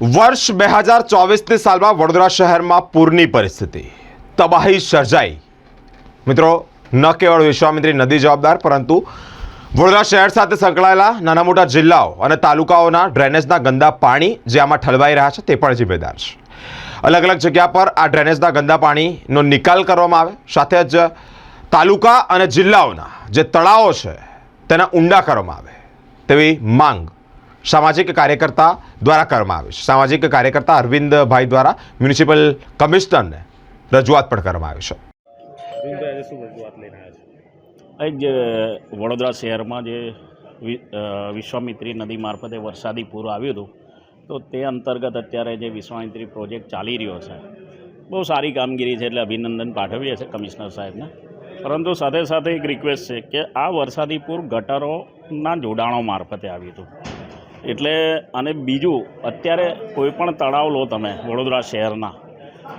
વર્ષ બે હજાર ચોવીસની સાલમાં વડોદરા શહેરમાં પૂરની પરિસ્થિતિ. તબાહી સર્જાઈ. મિત્રો, ન કેવળ વિશ્વામિત્રી નદી જવાબદાર, પરંતુ વડોદરા શહેર સાથે સંકળાયેલા નાના મોટા જિલ્લાઓ અને તાલુકાઓના ડ્રેનેજના ગંદા પાણી જે આમાં ઠલવાઈ રહ્યા છે તે પણ જિમ્મેદાર છે. અલગ અલગ જગ્યા પર આ ડ્રેનેજના ગંદા પાણીનો નિકાલ કરવામાં આવે. સાથે જ તાલુકા અને જિલ્લાઓના જે તળાવો છે તેના ઊંડા કરવામાં આવે. તેવી માંગ સામાજિક કાર્યકર્તા દ્વારા કરવામાં આવી છે. સામાજિક કાર્યકર્તા અરવિંદભાઈ દ્વારા મ્યુનિસિપલ કમિશનરને રજૂઆત પણ કરવામાં આવી છે. અરવિંદભાઈ શું રજૂઆત લઈને આવ્યા છે? એક જે વડોદરા શહેરમાં જે વિશ્વામિત્રી નદી મારફતે વરસાદી પૂર આવ્યું હતું તો તે અંતર્ગત અત્યારે જે વિશ્વામિત્રી પ્રોજેક્ટ ચાલી રહ્યો છે બહુ સારી કામગીરી છે એટલે અભિનંદન પાઠવીએ છીએ કમિશનર સાહેબને. પરંતુ સાથે સાથે એક રિક્વેસ્ટ છે કે આ વરસાદી પૂર ગટરોના જોડાણો મારફતે આવ્યું હતું. એટલે અને બીજું, અત્યારે કોઈપણ તળાવ લો તમે, વડોદરા શહેરના.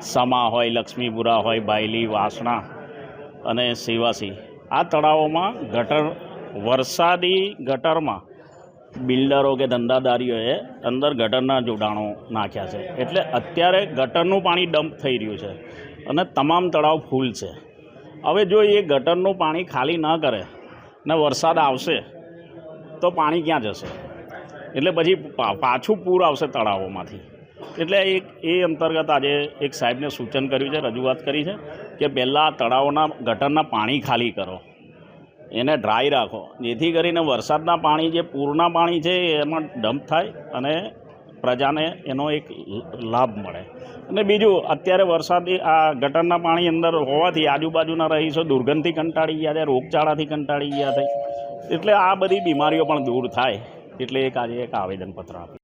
સમા હોય, લક્ષ્મીપુરા હોય, બાયલી, વાસણા અને સેવાસી. આ તળાવોમાં ગટર, વરસાદી ગટરમાં બિલ્ડરો કે ધંધાદારીઓએ અંદર ગટરના જોડાણો નાખ્યા છે. એટલે અત્યારે ગટરનું પાણી ડમ્પ થઈ રહ્યું છે અને તમામ તળાવ ફૂલ છે. હવે જો એ ગટરનું પાણી ખાલી ન કરે ને વરસાદ આવશે, તો પાણી ક્યાં જશે? એટલે પછી પાછું પૂર આવશે તળાવોમાંથી. એટલે એક, એ અંતર્ગત આજે એક સાહેબને સૂચન કર્યું છે, રજૂઆત કરી છે કે પહેલાં તળાવોના ગટરના પાણી ખાલી કરો. એને ડ્રાય રાખો. જેથી કરીને વરસાદના પાણી જે પૂરના પાણી છે એમાં ડમ્પ થાય અને પ્રજાને એનો એક લાભ મળે. અને બીજું, અત્યારે વરસાદી આ ગટરના પાણી અંદર હોવાથી આજુબાજુના રહીશો દુર્ગંધથી કંટાળી ગયા છે, રોગચાળાથી કંટાળી ગયા છે. એટલે આ બધી બીમારીઓ પણ દૂર થાય. એટલે એક આજે એક આવેદનપત્ર આપ્યું.